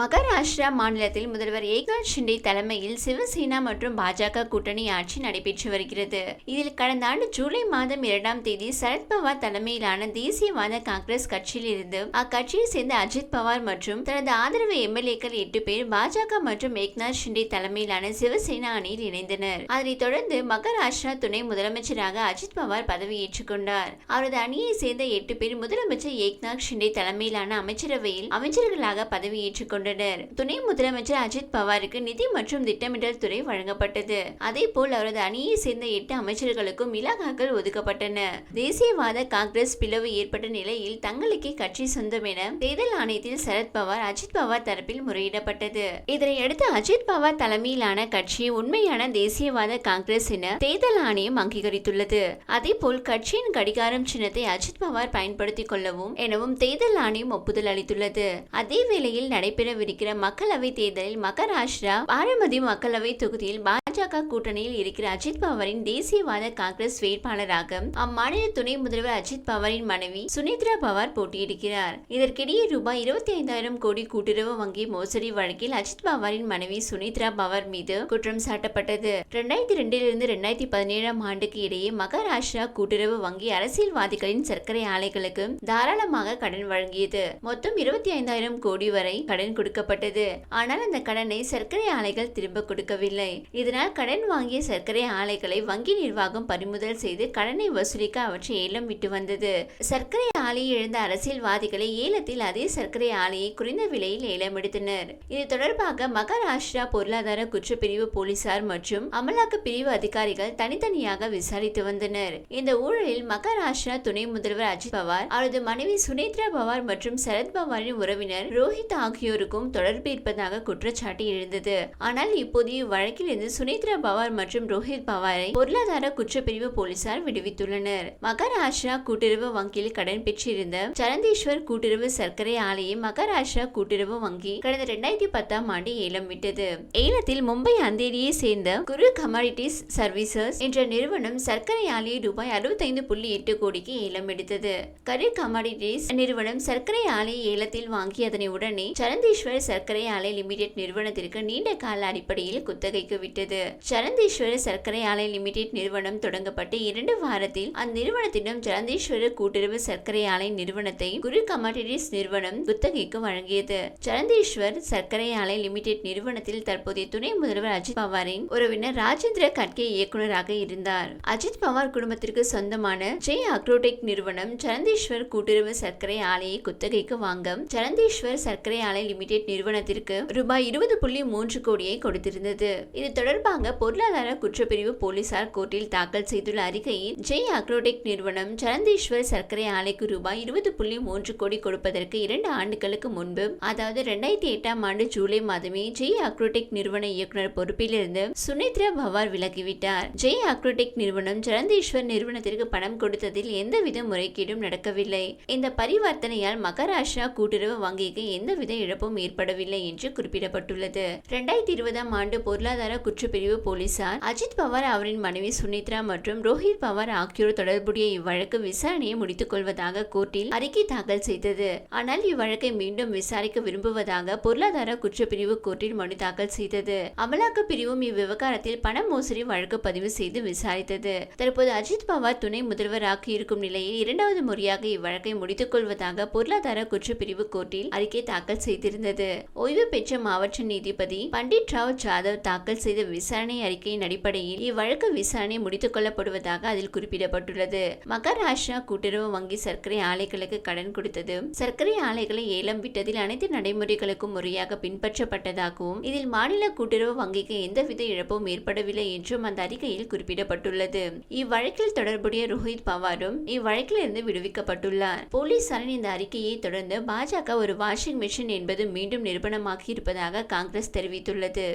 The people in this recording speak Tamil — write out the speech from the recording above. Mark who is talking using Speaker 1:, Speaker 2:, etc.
Speaker 1: மகாராஷ்டிரா மாநிலத்தில் முதல்வர் ஏக்நாத் ஷிண்டே தலைமையில் சிவசேனா மற்றும் பாஜக கூட்டணி ஆட்சி நடைபெற்று வருகிறது. இதில் கடந்த ஆண்டு ஜூலை மாதம் இரண்டாம் தேதி சரத்பவார் தலைமையிலான தேசியவாத காங்கிரஸ் கட்சியில் இருந்து அக்கட்சியை சேர்ந்த அஜித் பவார் மற்றும் தனது ஆதரவு எம்எல்ஏக்கள் எட்டு பேர் பாஜக மற்றும் ஏக்நாத் ஷிண்டே தலைமையிலான சிவசேனா அணியில் இணைந்தனர். அதனைத் தொடர்ந்து மகாராஷ்டிரா துணை முதலமைச்சராக அஜித் பவார் பதவியேற்றுக் கொண்டார். அவரது அணியை சேர்ந்த எட்டு பேர் முதலமைச்சர் ஏக்நாத் ஷிண்டே தலைமையிலான அமைச்சரவையில் அமைச்சர்களாக பதவியேற்றுக் கொண்டார் கொண்டனர் துணை முதலமைச்சர் அஜித் பவாருக்கு நிதி மற்றும் திட்டமிடல் துறை வழங்கப்பட்டது. அதேபோல் அவரது அணியை சேர்ந்த எட்டு அமைச்சர்களுக்கும் இலாகாக்கள் ஒதுக்கப்பட்டன. தேசியவாத காங்கிரஸ் பிளவு ஏற்பட்ட நிலையில் தங்களுக்கே கட்சி சொந்தம் என தேர்தல் ஆணையத்தில் சரத் பவார் அஜித் பவார் தரப்பில் முறையிடப்பட்டது. இதனையடுத்து அஜித் பவார் தலைமையிலான கட்சி உண்மையான தேசியவாத காங்கிரஸ் என தேர்தல் ஆணையம் அங்கீகரித்துள்ளது. அதேபோல் கட்சியின் கடிகாரம் சின்னத்தை அஜித் பவார் பயன்படுத்திக் கொள்ளவும் எனவும் தேர்தல் ஆணையம் ஒப்புதல் அளித்துள்ளது. அதே வேளையில் நடைபெறவிருக்கிற மக்களவை தேர்தலில் மகாராஷ்டிரா பாரமதி மக்களவை தொகுதியில் பாஜக கூட்டணியில் இருக்கிற அஜித் பவரின் தேசியவாத காங்கிரஸ் வேட்பாளராக அம்மாநில துணை முதல்வர் அஜித் பவாரின் மனைவி சுனித்ரா பவார் போட்டியிடுகிறார். இதற்கிடையே ரூபாய் இருபத்தி ஐந்தாயிரம் கோடி கூட்டுறவு வங்கி மோசடி வழக்கில் அஜித் பவாரின் மனைவி சுனித்ரா பவார் மீது குற்றம் சாட்டப்பட்டது. இரண்டாயிரத்தி ரெண்டிலிருந்து இரண்டாயிரத்தி பதினேழாம் ஆண்டுக்கு இடையே மகாராஷ்டிரா கூட்டுறவு வங்கி அரசியல்வாதிகளின் சர்க்கரை ஆலைகளுக்கு தாராளமாக கடன் வழங்கியது. மொத்தம் இருபத்தி ஐந்தாயிரம் கோடி வரை கடன் கொடுக்கப்பட்டது. ஆனால் அந்த கடனை சர்க்கரை ஆலைகள் திரும்ப கொடுக்கவில்லை. இதனால் கடன் வாங்கிய சர்க்கரை ஆலைகளை வங்கி நிர்வாகம் பறிமுதல் செய்து கடனை வசூலிக்க அவற்றை ஏலம் விட்டு வந்தது. சர்க்கரை ஆலையை இழந்த அரசியல்வாதிகளை ஏலத்தில் அதே சர்க்கரை ஆலையை குறைந்த விலையில் ஏலம் எடுத்தனர். இது தொடர்பாக மகாராஷ்டிரா பொருளாதார குற்றப்பிரிவு போலீசார் மற்றும் அமலாக்க பிரிவு அதிகாரிகள் தனித்தனியாக விசாரித்து வந்தனர். இந்த ஊழலில் மகாராஷ்டிரா துணை முதல்வர் அஜித் பவார் அவரது மனைவி சுனேத்ரா பவார் மற்றும் சரத் பவாரின் உறவினர் ரோஹித் ஆகியோருக்கு ஆகியோருக்கும் தொடர்பு இருப்பதாக குற்றச்சாட்டு எழுந்தது. ஆனால் இப்போது இவ்வழக்கில் இருந்து சுனேத்ரா பவார் மற்றும் ரோஹித் பவாரை பொருளாதார குற்றப்பிரிவு போலீசார் விடுவித்துள்ளனர். மகாராஷ்டிரா கூட்டுறவு வங்கியில் கடன் பெற்றிருந்த சரந்தீஸ்வர் கூட்டுறவு சர்க்கரை ஆலையை மகாராஷ்டிரா கூட்டுறவு வங்கி கடந்த இரண்டாயிரத்தி பத்தாம் ஆண்டு ஏலம் விட்டது. ஏலத்தில் மும்பை அந்தேரியை சேர்ந்த குரு கமாடிட்டிஸ் சர்வீசஸ் என்ற நிறுவனம் சர்க்கரை ஆலையை ரூபாய் அறுபத்தைந்து புள்ளி எட்டு கோடிக்கு ஏலம் எடுத்தது. கரு கமாடிட்டிஸ் நிறுவனம் சர்க்கரை ஆலையை ஏலத்தில் வாங்கி அதனை உடனே சரந்தீஸ்வர் சர்க்கரை ஆலை லிமிடெட் நிறுவனத்திற்கு நீண்ட கால அடிப்படையில் குத்தகைக்கு விட்டது. சரந்தீஸ்வர் சர்க்கரை ஆலை லிமிடெட் நிறுவனம் தொடங்கப்பட்டு இரண்டு வாரத்தில் அந்நிறுவனத்திடம் சரந்தீஸ்வர கூட்டுறவு சர்க்கரை ஆலை நிறுவனத்தை குரு கமாடிட்டிஸ் நிறுவனம் குத்தகைக்கு வழங்கியது. சரந்தீஸ்வர் சர்க்கரை ஆலை லிமிடெட் நிறுவனத்தில் தற்போதைய துணை முதல்வர் அஜித் பவாரின் உறவினர் ராஜேந்திர கட்கே இயக்குநராக இருந்தார். அஜித் பவார் குடும்பத்திற்கு சொந்தமான ஜெய் அக்ரோடெக் நிறுவனம் சரந்தீஸ்வர் கூட்டுறவு சர்க்கரை ஆலையை குத்தகைக்கு வாங்க சரந்தீஸ்வர் சர்க்கரை ஆலை லிமிடெட் லிமிடெட் நிறுவனத்திற்கு ரூபாய் இருபது புள்ளி மூன்று கோடியை கொடுத்திருந்தது. இது தொடர்பாக பொருளாதார குற்றப்பிரிவு போலீசார் கோர்ட்டில் தாக்கல் செய்துள்ள அறிக்கையில் ஜெய் அக்ரோடெக் நிறுவனம் சரந்தீஸ்வர் சர்க்கரை ஆலைக்கு ரூபாய் இருபது புள்ளி மூன்று கோடி கொடுப்பதற்கு இரண்டு ஆண்டுகளுக்கு முன்பு அதாவது இரண்டாயிரத்தி எட்டாம் ஆண்டு ஜூலை மாதமே ஜெய் அக்ரோடெக் நிறுவன இயக்குனர் பொறுப்பிலிருந்து சுனித்ரா பவார் விலகிவிட்டார். ஜெய் அக்ரோடெக் நிறுவனம் சரந்தேஸ்வர் நிறுவனத்திற்கு பணம் கொடுத்ததில் எந்தவித முறைகேடும் நடக்கவில்லை. இந்த பரிவர்த்தனையால் மகாராஷ்டிரா கூட்டுறவு வங்கிக்கு எந்தவித இழப்பும் ஏற்படவில்லை என்று குறிப்பிடப்பட்டுள்ளது. இரண்டாயிரத்தி இருபதாம் ஆண்டு பொருளாதார குற்றப்பிரிவு போலீசார் அஜித் பவார் அவரின் மனைவி சுனித்ரா மற்றும் ரோஹித் பவார் ஆகியோர் தொடர்புடைய இவ்வழக்கு விசாரணையை முடித்துக் கொள்வதாக கோர்ட்டில் அறிக்கை தாக்கல் செய்தது. ஆனால் இவ்வழக்கை மீண்டும் விசாரிக்க விரும்புவதாக பொருளாதார குற்றப்பிரிவு கோர்ட்டில் மனு தாக்கல் செய்தது. அமலாக்க பிரிவும் இவ்விவகாரத்தில் பண மோசடி வழக்கு பதிவு செய்து விசாரித்தது. தற்போது அஜித் பவார் துணை முதல்வராக இருக்கும் நிலையில் இரண்டாவது முறையாக இவ்வழக்கை முடித்துக் கொள்வதாக பொருளாதார குற்றப்பிரிவு கோர்ட்டில் அறிக்கை தாக்கல் செய்திருந்தது. ஓய்வு பெற்ற மாவட்ட நீதிபதி பண்டிட் ராவ் ஜாதவ் தாக்கல் செய்த விசாரணை அறிக்கையின் அடிப்படையில் இவ்வழக்கு விசாரணை முடித்துக் கொள்ளப்படுவதாக அதில் குறிப்பிடப்பட்டுள்ளது. மகாராஷ்டிரா கூட்டுறவு வங்கி சர்க்கரை ஆலைகளுக்கு கடன் கொடுத்தது. சர்க்கரை ஆலைகளை ஏலம் விட்டதில் அனைத்து நடைமுறைகளுக்கும் முறையாக பின்பற்றப்பட்டதாகவும் இதில் மாநில கூட்டுறவு வங்கிக்கு எந்தவித இழப்பும் ஏற்படவில்லை என்றும் அந்த அறிக்கையில் குறிப்பிடப்பட்டுள்ளது. இவ்வழக்கில் தொடர்புடைய ரோஹித் பவாரும் இவ்வழக்கிலிருந்து விடுவிக்கப்பட்டுள்ளார். போலீசாரின் இந்த அறிக்கையை தொடர்ந்து பாஜக ஒரு வாஷிங் மிஷின் என்பது மீண்டும் நிரூபணமாகியிருப்பதாக காங்கிரஸ் தெரிவித்துள்ளது